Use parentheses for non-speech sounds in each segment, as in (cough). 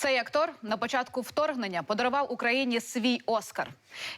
Цей актор на початку вторгнення подарував Україні свій Оскар,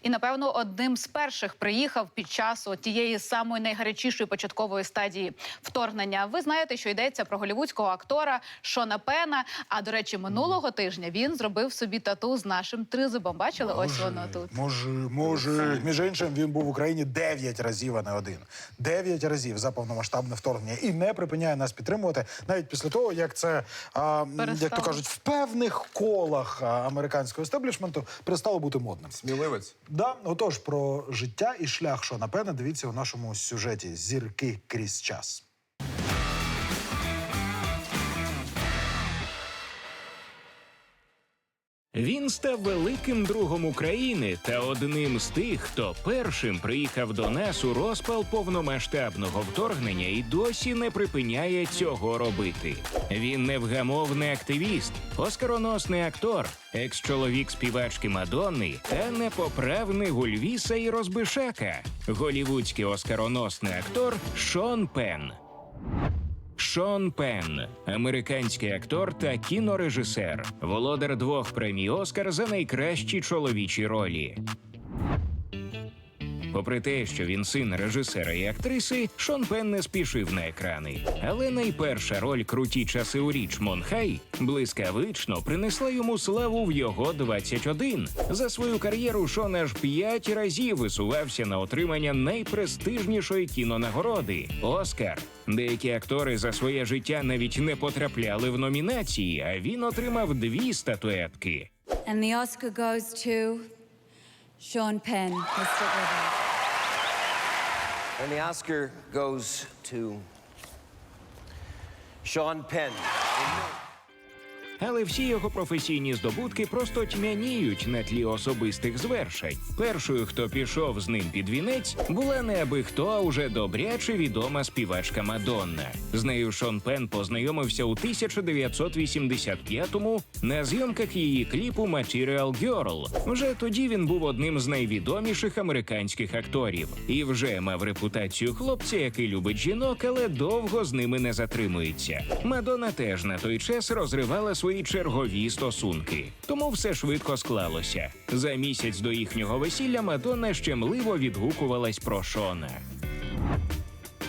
і напевно одним з перших приїхав під час тієї самої найгарячішої початкової стадії вторгнення. Ви знаєте, що йдеться про голівудського актора Шона Пена. А до речі, минулого тижня він зробив собі тату з нашим тризубом. Бачили? Ось воно тут. Може, може, між іншим, він був в Україні 9 разів, а не один. 9 разів за повномасштабне вторгнення і не припиняє нас підтримувати навіть після того, як це, а, як то кажуть, в певних колах американського естеблішменту перестало бути модним. Сміливець. Да, отож, про життя і шлях Шона Пена дивіться у нашому сюжеті Зірки крізь час. Він став великим другом України та одним з тих, хто першим приїхав до нас у розпал повномасштабного вторгнення і досі не припиняє цього робити. Він невгамовний активіст, оскароносний актор, екс-чоловік співачки Мадонни та непоправний Гульвіса і Розбишака, голівудський оскароносний актор Шон Пен. Шон Пен, американський актор та кінорежисер, володар двох премій Оскар за найкращі чоловічі ролі. Попри те, що він син режисера і актриси, Шон Пен не спішив на екрани. Але найперша роль круті часи у Річмон Хай блискавично принесла йому славу в його 21. За свою кар'єру Шон аж п'ять разів висувався на отримання найпрестижнішої кінонагороди Оскар. Деякі актори за своє життя навіть не потрапляли в номінації, а він отримав дві статуетки. And the Oscar goes to Sean Penn, Mr. River. And the Oscar goes to Sean Penn. Але всі його професійні здобутки просто тьмяніють на тлі особистих звершень. Першою, хто пішов з ним під вінець, була не аби хто, а уже добряче відома співачка Мадонна. З нею Шон Пен познайомився у 1985-му на зйомках її кліпу Material Girl. Вже тоді він був одним з найвідоміших американських акторів і вже мав репутацію хлопця, який любить жінок, але довго з ними не затримується. Мадонна теж на той час розривала свої чергові стосунки, тому все швидко склалося. За місяць до їхнього весілля Мадонна щемливо відгукувалась про Шона.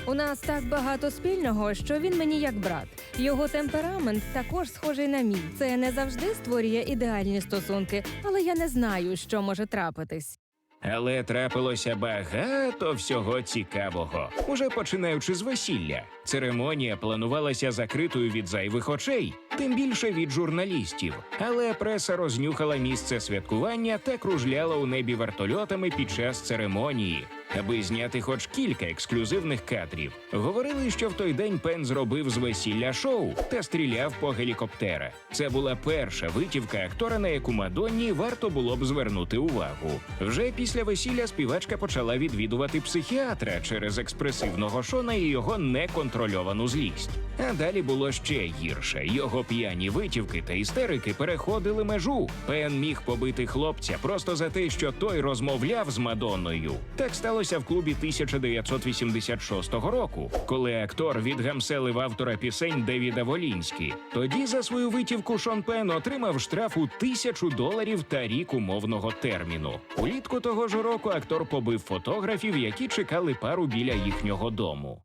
У нас так багато спільного, що він мені як брат. Його темперамент також схожий на мій. Це не завжди створює ідеальні стосунки, але я не знаю, що може трапитись. Але трапилося багато всього цікавого. Уже починаючи з весілля, церемонія планувалася закритою від зайвих очей, тим більше від журналістів. Але преса рознюхала місце святкування та кружляла у небі вертольотами під час церемонії, аби зняти хоч кілька ексклюзивних кадрів. Говорили, що в той день Пен зробив з весілля шоу та стріляв по гелікоптера. Це була перша витівка актора, на яку Мадонні варто було б звернути увагу. Вже після весілля співачка почала відвідувати психіатра через експресивного шона і його неконтрольовану злість. А далі було ще гірше. Його п'яні витівки та істерики переходили межу. Пен міг побити хлопця просто за те, що той розмовляв з Мадонною. Так сталося в клубі 1986 року, коли актор відгамселив автора пісень Девіда Волінські. Тоді за свою витівку Шон Пен отримав штраф у тисячу доларів та рік умовного терміну. Улітку того ж року актор побив фотографів, які чекали пару біля їхнього дому.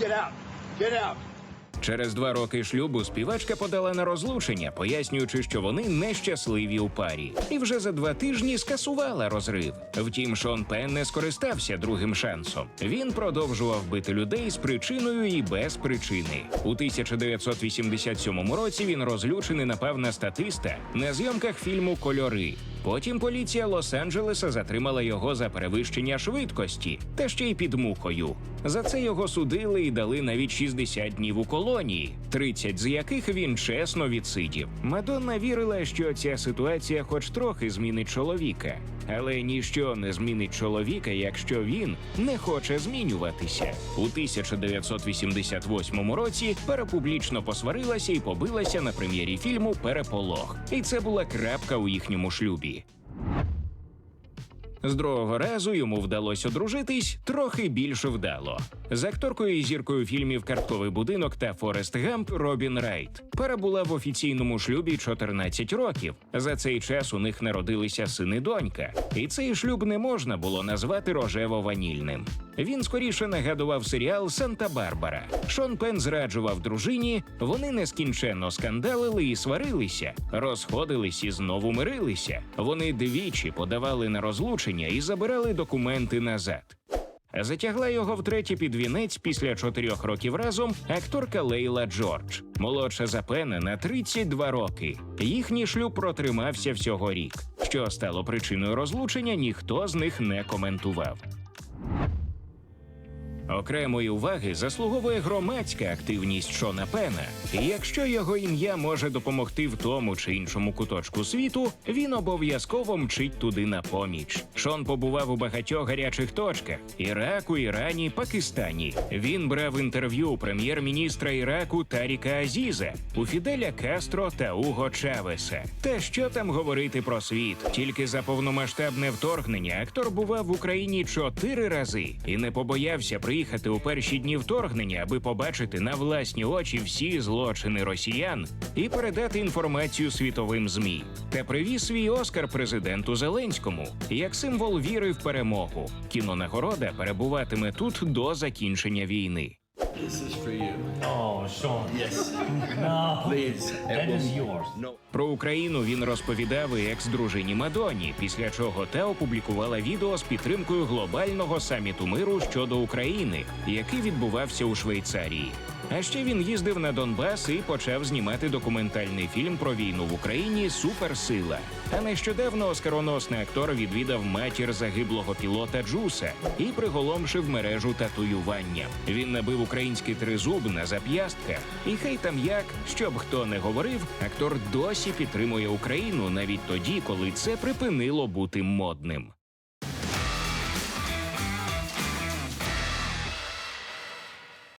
Get out! Get out! Через два роки шлюбу співачка подала на розлучення, пояснюючи, що вони нещасливі у парі, і вже за два тижні скасувала розрив. Втім, Шон Пен не скористався другим шансом. Він продовжував бити людей з причиною і без причини. У 1987 році він розлючений напав на статиста на зйомках фільму Кольори. Потім поліція Лос-Анджелеса затримала його за перевищення швидкості та ще й під мухою. За це його судили і дали навіть 60 днів у колонії, 30 з яких він чесно відсидів. Мадонна вірила, що ця ситуація хоч трохи змінить чоловіка, але ніщо не змінить чоловіка, якщо він не хоче змінюватися. У 1988 році пара публічно посварилася і побилася на прем'єрі фільму Переполох, і це була крапка у їхньому шлюбі. З другого разу йому вдалося одружитись трохи більш вдало. З акторкою і зіркою фільмів Картковий будинок та Форест Гамп Робін Райт. Пара була в офіційному шлюбі 14 років. За цей час у них народилися син і донька, і цей шлюб не можна було назвати рожево-ванільним. Він скоріше нагадував серіал Санта-Барбара. Шон Пен зраджував дружині, вони нескінченно скандалили і сварилися, розходились і знову мирилися. Вони двічі подавали на розлучення і забирали документи назад. Затягла його втретє під вінець після чотирьох років разом акторка Лейла Джордж, молодша за Пена на 32 роки. Їхній шлюб протримався всього рік. Що стало причиною розлучення, ніхто з них не коментував. Окремої уваги заслуговує громадська активність Шона Пена. І якщо його ім'я може допомогти в тому чи іншому куточку світу, він обов'язково мчить туди на поміч. Шон побував у багатьох гарячих точках: Іраку, Ірані, Пакистані. Він брав інтерв'ю прем'єр-міністра Іраку Таріка Азіза, у Фіделя Кастро та Уго Чавеса. Та що там говорити про світ? Тільки за повномасштабне вторгнення актор бував в Україні чотири рази і не побоявся приїхати у перші дні вторгнення, аби побачити на власні очі всі злочини росіян і передати інформацію світовим змі. Та привіз свій Оскар президенту Зеленському як символ віри в перемогу. Кінонагорода перебуватиме тут до закінчення війни. Oh, Sean. Yes. (laughs) No. Please. That is yours. Про Україну він розповідав і екс-дружині Мадоні, після чого та опублікувала відео з підтримкою глобального саміту миру щодо України, який відбувався у Швейцарії. А ще він їздив на Донбас і почав знімати документальний фільм про війну в Україні Суперсила. А нещодавно оскароносний актор відвідав матір загиблого пілота Джуса і приголомшив мережу татуювання. Він набив український тризуб на зап'ястках. І хай там як, щоб хто не говорив, актор досі підтримує Україну навіть тоді, коли це припинило бути модним.